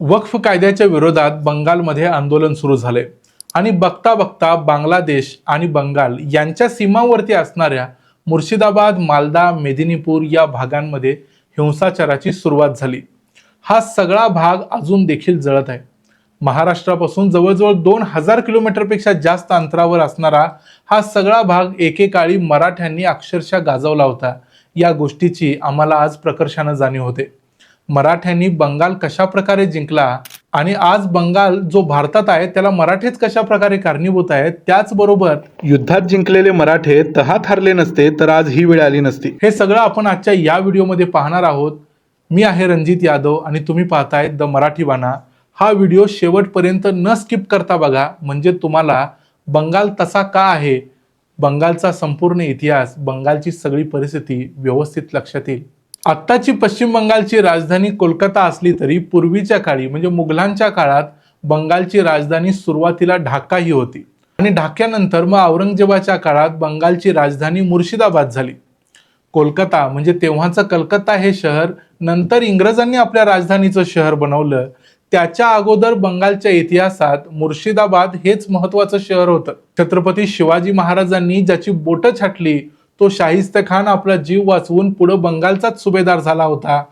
वक्फ कायद्याच्या विरोधात बंगालमध्ये आंदोलन सुरू झाले. आणि बघता बघता बांगलादेश आणि बंगाल यांच्या सीमावरती असणाऱ्या मुर्शिदाबाद मालदा मेदिनीपूर या भागांमध्ये हिंसाचाराची सुरुवात झाली. हा सगळा भाग अजून देखील जळत आहे. महाराष्ट्रापासून जवळजवळ दोन हजार किलोमीटरपेक्षा जास्त अंतरावर असणारा हा सगळा भाग एकेकाळी मराठ्यांनी अक्षरशः गाजवला होता. या गोष्टीची आम्हाला आज प्रकर्षानं जाणीव होते. मराठ्यांनी बंगाल कशा प्रकारे जिंकला आणि आज बंगाल जो भारतात आहे त्याला मराठेच कशा प्रकारे कारणीभूत आहेत त्याचबरोबर युद्धात जिंकलेले मराठे तहात हरले नसते तर आज ही वेळ आली नसती. हे सगळं आपण आजच्या या व्हिडिओमध्ये पाहणार आहोत. मी आहे रणजित यादव आणि तुम्ही पाहताय द मराठी बाणा हा व्हिडिओ शेवटपर्यंत न स्किप करता बघा म्हणजे तुम्हाला बंगाल तसा का आहे? बंगालचा संपूर्ण इतिहास बंगालची सगळी परिस्थिती व्यवस्थित लक्षात येईल. आत्ताची पश्चिम बंगालची राजधानी कोलकाता असली तरी पूर्वीच्या काळी म्हणजे मुघलांच्या काळात बंगालची राजधानी सुरुवातीला ढाका ही होती. आणि ढाक्यानंतर मग औरंगजेबाच्या काळात बंगालची राजधानी मुर्शिदाबाद झाली. कोलकाता म्हणजे तेव्हाचं कलकत्ता हे शहर नंतर इंग्रजांनी आपल्या राजधानीचं शहर बनवलं. त्याच्या अगोदर बंगालच्या इतिहासात मुर्शिदाबाद हेच महत्वाचं शहर होतं. छत्रपती शिवाजी महाराजांनी ज्याची बोटं छाटली तो शाहिस्त खान आपला जीव वाचवून पुढं बंगालचाच सुभेदार झाला होता.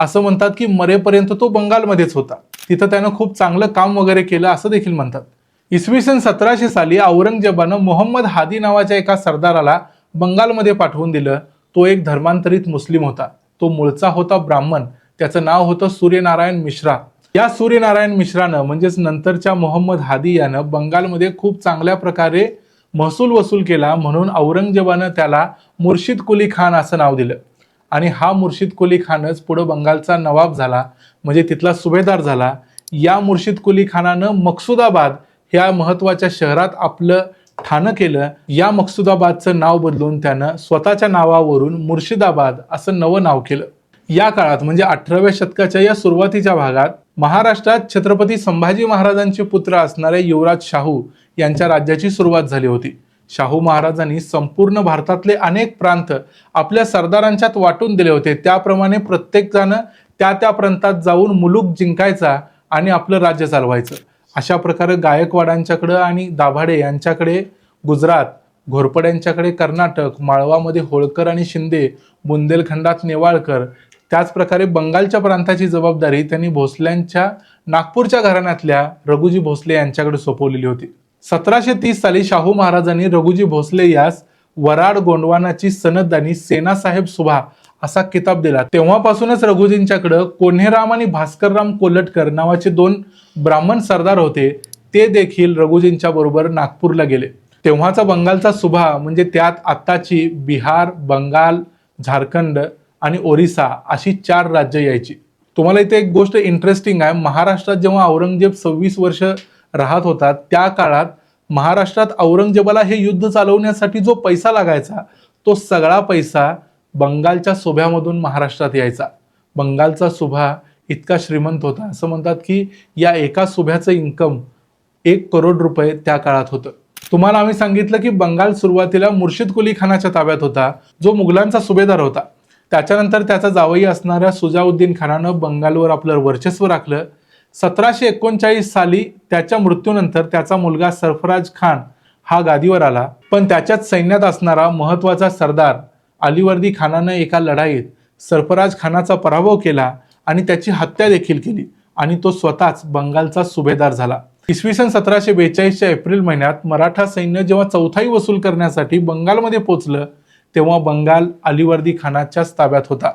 असं म्हणतात की मरेपर्यंत तो बंगालमध्येच होता. तिथं त्यानं खूप चांगलं काम वगैरे केलं असं देखील म्हणतात. इसवी सन सतराशे साली औरंगजेबानं मोहम्मद हादी नावाच्या एका सरदाराला बंगालमध्ये पाठवून दिलं. तो एक धर्मांतरित मुस्लिम होता. तो मूळचा होता ब्राह्मण. त्याचं नाव होतं सूर्यनारायण मिश्रा. या सूर्यनारायण मिश्रानं म्हणजेच नंतरच्या मोहम्मद हादी यानं बंगालमध्ये खूप चांगल्या प्रकारे महसूल वसूल केला म्हणून औरंगजेबानं त्याला मुर्शिद कुली खान असं नाव दिलं. आणि हा मुर्शिद कुली खानच पुढं बंगालचा नवाब झाला म्हणजे तिथला सुभेदार झाला. या मुर्शिद कुली खानानं मक्सुदाबाद ह्या महत्त्वाच्या शहरात आपलं ठाणं केलं. या मक्सुदाबादचं नाव बदलून त्यानं स्वतःच्या नावावरून मुर्शिदाबाद असं नवं नाव केलं. या काळात म्हणजे अठराव्या शतकाच्या या सुरुवातीच्या भागात महाराष्ट्रात छत्रपती संभाजी महाराजांचे पुत्र असणारे युवराज शाहू यांच्या राज्याची सुरुवात झाली होती. शाहू महाराजांनी संपूर्ण भारतातले अनेक प्रांत आपल्या सरदारांच्यात वाटून दिले होते. त्याप्रमाणे प्रत्येक जण त्या त्या प्रांतात जाऊन मुलूक जिंकायचा आणि आपलं राज्य चालवायचं. अशा प्रकारे गायकवाडांच्याकडं आणि दाभाडे यांच्याकडे गुजरात घोरपड्यांच्याकडे कर्नाटक माळवामध्ये होळकर आणि शिंदे बुंदेलखंडात नेवाळकर त्याचप्रकारे बंगालच्या प्रांताची जबाबदारी त्यांनी भोसल्यांच्या नागपूरच्या घराण्यातल्या रघुजी भोसले यांच्याकडे सोपवलेली होती. सतराशे तीस साली शाहू महाराजांनी रघुजी भोसले यास वराड गोंडवानाची सनद आणि सेनासाहेब सुभा असा किताब दिला. तेव्हापासूनच रघुजींच्याकडं कोन्हेराम आणि भास्करराम कोल्हटकर नावाचे दोन ब्राह्मण सरदार होते. ते देखील रघुजींच्या बरोबर नागपूरला गेले. तेव्हाचा बंगालचा सुभा म्हणजे त्यात आत्ताची बिहार बंगाल झारखंड आणि ओरिसा अशी चार राज्य यायची. तुम्हाला इथे एक गोष्ट इंटरेस्टिंग आहे. महाराष्ट्रात जेव्हा औरंगजेब सव्वीस वर्ष राहत होता त्या काळात महाराष्ट्रात औरंगजेबाला हे युद्ध चालवण्यासाठी जो पैसा लागायचा तो सगळा पैसा बंगालच्या सुभ्यामधून महाराष्ट्रात यायचा. बंगालचा सुभा इतका श्रीमंत होता. असं म्हणतात की या एका सुभ्याचं इन्कम एक करोड रुपये त्या काळात होतं. तुम्हाला आम्ही सांगितलं की बंगाल सुरुवातीला मुर्शिद कुली खानाच्या ताब्यात होता जो मुघलांचा सुभेदार होता. त्याच्यानंतर त्याचा जावई असणाऱ्या सुजाउद्दीन खानानं बंगालवर आपलं वर्चस्व राखलं. सतराशे एकोणचाळीस साली त्याच्या मृत्यूनंतर त्याचा मुलगा सरफराज खान हा गादीवर आला. पण त्याच्याच सैन्यात असणारा महत्त्वाचा सरदार अलिवर्दी खानानं एका लढाईत सरफराज खानाचा पराभव केला आणि त्याची हत्या देखील केली आणि तो स्वतःच बंगालचा सुभेदार झाला. इसवी सन सतराशे बेचाळीसच्या एप्रिल महिन्यात मराठा सैन्य जेव्हा चौथाई वसूल करण्यासाठी बंगालमध्ये पोचलं तेव्हा बंगाल अलिवर्दी खानाच्याच ताब्यात होता.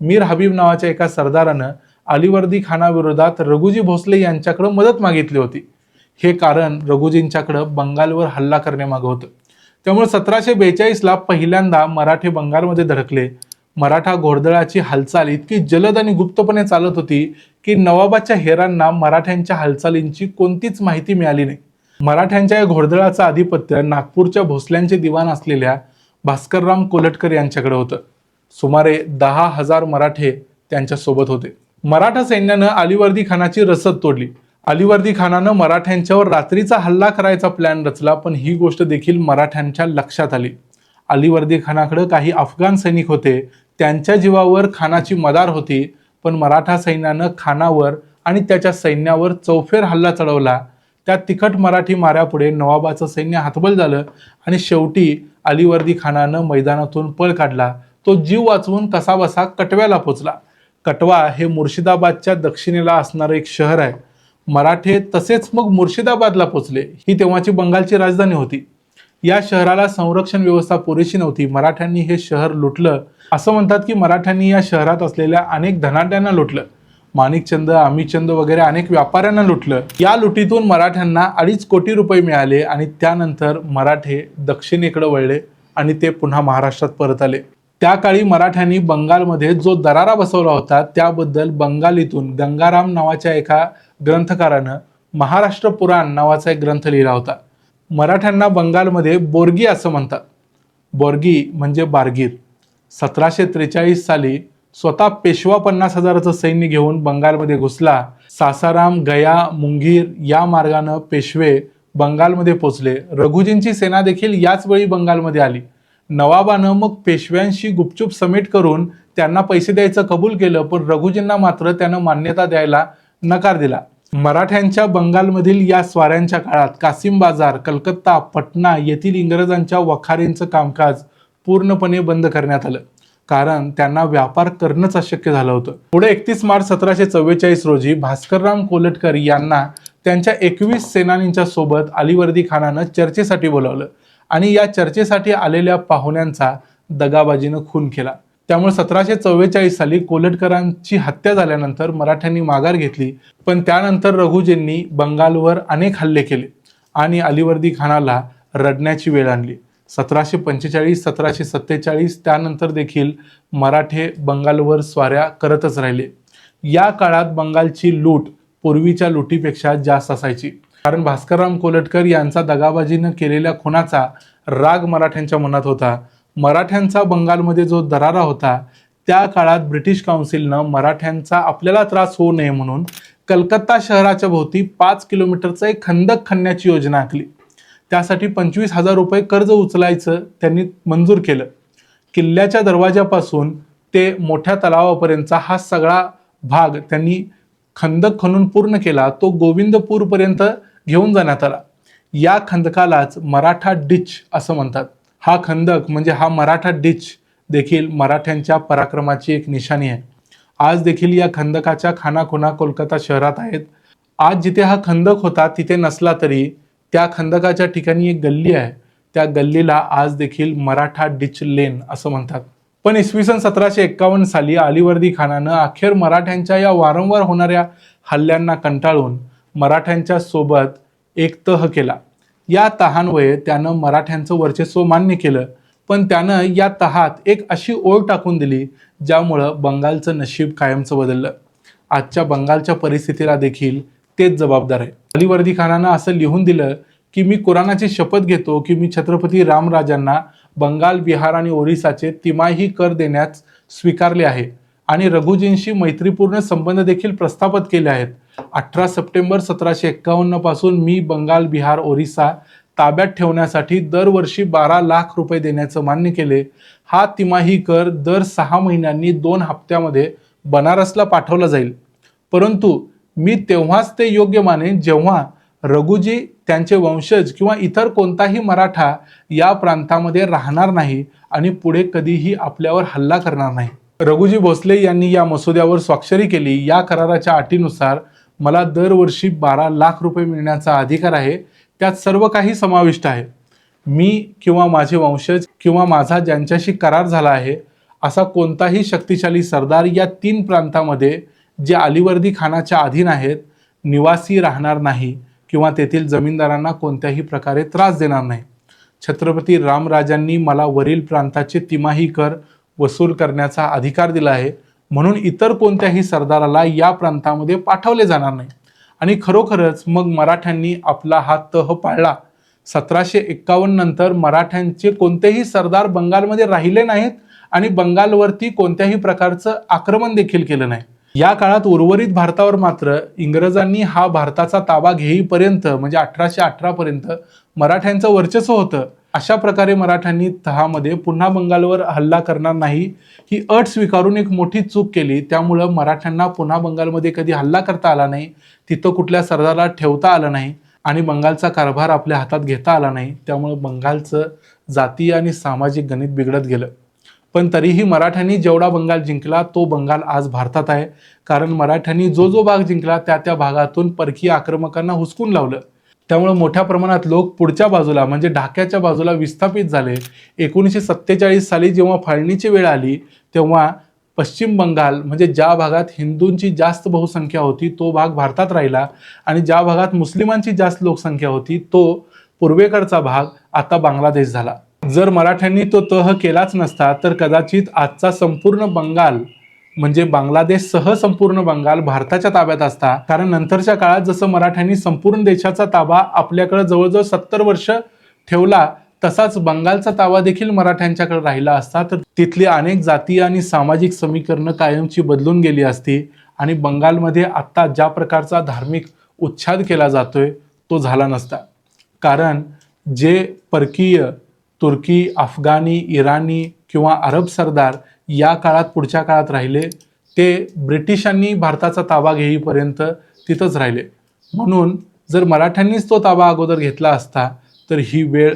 मीर हबीब नावाच्या एका सरदारानं अलिवर्दी खानाविरोधात रघुजी भोसले यांच्याकडं मदत मागितली होती. हे कारण रघुजींच्याकडं बंगालवर हल्ला करण्यामागं होतं. त्यामुळे सतराशे बेचाळीसला पहिल्यांदा मराठे बंगालमध्ये धडकले. मराठा घोडदळाची हालचाल इतकी जलद आणि गुप्तपणे चालत होती की नवाबाच्या हेरांना मराठ्यांच्या हालचालींची कोणतीच माहिती मिळाली नाही. मराठ्यांच्या या घोडदळाचं आधिपत्य नागपूरच्या भोसल्यांचे दिवाण असलेल्या भास्करराम कोलटकर यांच्याकडे होतं. सुमारे दहा हजार मराठे त्यांच्यासोबत होते. मराठा सैन्यानं अलिवर्दी खानाची रसद तोडली. अलिवर्दी खानानं मराठ्यांच्यावर रात्रीचा हल्ला करायचा प्लॅन रचला पण ही गोष्ट देखील मराठ्यांच्या लक्षात आली. अलिवर्दी खानाकडे काही अफगाण सैनिक होते. त्यांच्या जीवावर खानाची मदार होती पण मराठा सैन्यानं खानावर आणि त्याच्या सैन्यावर चौफेर हल्ला चढवला. त्या तिखट मराठी माऱ्यापुढे नवाबाचं सैन्य हातबल झालं आणि शेवटी अलीवर्दी खानानं मैदानातून पळ काढला. तो जीव वाचवून कसाबसा कटव्याला पोचला. कटवा हे मुर्शिदाबादच्या दक्षिणेला असणारं एक शहर आहे. मराठे तसेच मग मुर्शिदाबादला पोचले. ही तेव्हाची बंगालची राजधानी होती. या शहराला संरक्षण व्यवस्था पुरेशी नव्हती. मराठ्यांनी हे शहर लुटलं. असं म्हणतात की मराठ्यांनी या शहरात असलेल्या अनेक धनाढ्यांना लुटलं. माणिकचंद अमितचंद वगैरे अनेक व्यापाऱ्यांना लुटलं. या लुटीतून मराठ्यांना अडीच कोटी रुपये मिळाले आणि त्यानंतर मराठे दक्षिणेकडे वळले आणि ते पुन्हा महाराष्ट्रात परत आले. त्या काळी मराठ्यांनी बंगालमध्ये जो दरारा बसवला होता त्याबद्दल बंगालीतून गंगाराम नावाच्या एका ग्रंथकारानं महाराष्ट्र पुराण नावाचा एक ग्रंथ लिहिला होता. मराठ्यांना बंगालमध्ये बोर्गी असं म्हणतात. बोर्गी म्हणजे बारगीर. सतराशे त्रेचाळीस साली स्वतः पेशवा पन्नास हजाराचं सैन्य घेऊन बंगालमध्ये घुसला. सासाराम गया मुंगीर या मार्गानं पेशवे बंगालमध्ये पोचले. रघुजींची सेना देखील याच वेळी बंगालमध्ये आली. नवाबानं मग पेशव्यांशी गुपचूप समेट करून त्यांना पैसे द्यायचं कबूल केलं पण रघुजींना मात्र त्यानं मान्यता द्यायला नकार दिला. मराठ्यांच्या बंगालमधील या स्वाऱ्यांच्या काळात कासिम बाजार कलकत्ता पटना येथील इंग्रजांच्या वखारींचं कामकाज पूर्णपणे बंद करण्यात आलं. कारण त्यांना व्यापार करणंच अशक्य झालं होतं. पुढे एकतीस मार्च सतराशे चव्वेचाळीस रोजी भास्करराम कोलटकर यांना त्यांच्या एकवीस सेनानींच्या सोबत अलिवर्दी खानानं चर्चेसाठी बोलावलं आणि या चर्चेसाठी आलेल्या पाहुण्यांचा दगाबाजीनं खून केला. त्यामुळे सतराशे चव्वेचाळीस साली कोलटकरांची हत्या झाल्यानंतर मराठ्यांनी माघार घेतली पण त्यानंतर रघुजींनी बंगालवर अनेक हल्ले केले आणि अलिवर्दी खानाला रडण्याची वेळ आणली. सतराशे पंचेचाळीस सतराशे सत्तेचाळीस त्यानंतर देखील मराठे बंगालवर स्वाऱ्या करतच राहिले. या काळात बंगालची लूट पूर्वीच्या लुटीपेक्षा जास्त असायची. कारण भास्करराम कोलटकर यांचा दगाबाजीनं केलेल्या खुनाचा राग मराठ्यांच्या मनात होता. मराठ्यांचा बंगालमध्ये जो दरारा होता त्या काळात ब्रिटिश काउन्सिलनं मराठ्यांचा आपल्याला त्रास होऊ नये म्हणून कलकत्ता शहराच्या भोवती पाच किलोमीटरचं एक खंदक खणण्याची योजना आखली. त्यासाठी पंचवीस हजार रुपये कर्ज उचलायचं त्यांनी मंजूर केलं. किल्ल्याच्या दरवाजापासून ते मोठ्या तलावापर्यंतचा हा सगळा भाग त्यांनी खंदक खणून पूर्ण केला. तो गोविंदपूरपर्यंत घेऊन जाण्यात आला. या खंदकालाच मराठा डिच असं म्हणतात. हा खंदक म्हणजे हा मराठा डिच देखील मराठ्यांच्या पराक्रमाची एक निशाणी आहे. आज देखील या खंदकाच्या खानाखुणा कोलकाता शहरात आहेत. आज जिथे हा खंदक होता तिथे नसला तरी त्या खंदकाच्या ठिकाणी एक गल्ली आहे. त्या गल्लीला आज देखील मराठा डिच लेन असं म्हणतात. पण इसवी सन सतराशे एक्कावन्न साली अलिवर्दी खानानं अखेर मराठ्यांच्या या वारंवार होणाऱ्या हल्ल्यांना कंटाळून मराठ्यांच्या सोबत एक तह केला. या तहान्वये त्यानं मराठ्यांचं वर्चस्व मान्य केलं. पण त्यानं या तहात एक अशी ओळ टाकून दिली ज्यामुळं बंगालचं नशीब कायमचं बदललं. आजच्या बंगालच्या परिस्थितीला देखील तेच जबाबदार आहे. अलीवर्दी खानानं असं लिहून दिलं की मी कुराणाची शपथ घेतो की मी छत्रपती रामराजांना बंगाल बिहार आणि ओरिसाचे तिमाही कर देण्यास स्वीकारले आहे आणि रघुजींशी मैत्रीपूर्ण संबंध देखील प्रस्थापित केले आहेत. अठरा सप्टेंबर सतराशे एक्कावन्नपासून मी बंगाल बिहार ओरिसा ताब्यात ठेवण्यासाठी दरवर्षी बारा लाख रुपये देण्याचं मान्य केले. हा तिमाही कर दर सहा महिन्यांनी दोन हप्त्यामध्ये बनारसला पाठवला जाईल. परंतु मी तेव्हाच ते योग्य मानेन जेव्हा रघुजी त्यांचे वंशज किंवा इतर कोणताही मराठा या प्रांतामध्ये राहणार नाही आणि पुढे कधीही आपल्यावर हल्ला करणार नाही. रघुजी भोसले यांनी या मसुद्यावर स्वाक्षरी केली. या कराराच्या अटीनुसार मला दरवर्षी बारा लाख रुपये मिळण्याचा अधिकार आहे. त्यात सर्व काही समाविष्ट आहे. मी किंवा माझे वंशज किंवा माझा ज्यांच्याशी करार झाला आहे असा कोणताही शक्तिशाली सरदार या तीन प्रांतामध्ये जे अलिवर्दी खानाच्या अधीन आहेत निवासी राहणार नाही किंवा तेथील जमीनदारांना कोणत्याही प्रकारे त्रास देणार नाही. छत्रपती रामराजांनी मला वरील प्रांताचे तिमाही कर वसूल करण्याचा अधिकार दिला आहे म्हणून इतर कोणत्याही सरदाराला या प्रांतामध्ये पाठवले जाणार नाही. आणि खरोखरच मग मराठ्यांनी आपला हा तह पाळला. सतराशे एक्कावन्न नंतर मराठ्यांचे कोणतेही सरदार बंगालमध्ये राहिले नाहीत आणि बंगालवरती कोणत्याही प्रकारचं आक्रमण देखील केलं नाही. या काळात उर्वरित भारतावर मात्र इंग्रजांनी हा भारताचा ताबा घेईपर्यंत म्हणजे अठराशे अठरा पर्यंत मराठ्यांचं वर्चस्व होतं. अशा प्रकारे मराठ्यांनी तहामध्ये पुन्हा बंगालवर हल्ला करणार नाही ही अट स्वीकारून एक मोठी चूक केली. त्यामुळं मराठ्यांना पुन्हा बंगालमध्ये कधी हल्ला करता आला नाही तिथं कुठल्या सरदाराला ठेवता आलं नाही आणि बंगालचा कारभार आपल्या हातात घेता आला नाही त्यामुळं बंगालचं जातीय आणि सामाजिक गणित बिघडत गेलं. पण तरीही मराठ्यांनी जेवढा बंगाल जिंकला तो बंगाल आज भारतात आहे. कारण मराठ्यांनी जो जो भाग जिंकला त्या त्या भागातून परकीय आक्रमकांना हुसकून लावलं. त्यामुळे मोठ्या प्रमाणात लोक पुढच्या बाजूला म्हणजे ढाक्याच्या बाजूला विस्थापित झाले. एकोणीसशे सत्तेचाळीस साली जेव्हा फाळणीची वेळ आली तेव्हा पश्चिम बंगाल म्हणजे ज्या भागात हिंदूंची जास्त बहुसंख्या होती तो भाग भारतात राहिला. आणि ज्या भागात मुस्लिमांची जास्त लोकसंख्या होती तो पूर्वेकडचा भाग आता बांगलादेश झाला. जर मराठ्यांनी तो तह केलाच नसता तर कदाचित आजचा संपूर्ण बंगाल म्हणजे बांगलादेश सह संपूर्ण बंगाल भारताच्या ताब्यात असता. कारण नंतरच्या काळात जसं मराठ्यांनी संपूर्ण देशाचा ताबा आपल्याकडे जवळजवळ सत्तर वर्ष ठेवला तसाच बंगालचा ताबा देखील मराठ्यांच्याकडे राहिला असता. तर तिथली अनेक जातीय आणि सामाजिक समीकरणं कायमची बदलून गेली असती. आणि बंगालमध्ये आत्ता ज्या प्रकारचा धार्मिक उच्छाद केला जातोय तो झाला नसता. कारण जे परकीय तुर्की अफगाणी इराणी किंवा अरब सरदार या काळात पुढच्या काळात राहिले ते ब्रिटिशांनी भारताचा ताबा घेईपर्यंत तिथंच राहिले. म्हणून जर मराठ्यांनीच तो ताबा अगोदर घेतला असता तर ही वेळ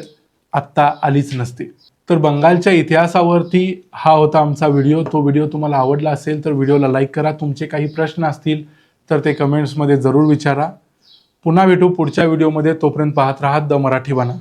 आत्ता आलीच नसती. तर बंगालच्या इतिहासावरती हा होता आमचा व्हिडिओ. तो व्हिडिओ तुम्हाला आवडला असेल तर व्हिडिओला लाईक करा. तुमचे काही प्रश्न असतील तर ते कमेंट्समध्ये जरूर विचारा. पुन्हा भेटू पुढच्या व्हिडिओमध्ये. तोपर्यंत पाहत राहा द मराठी बना.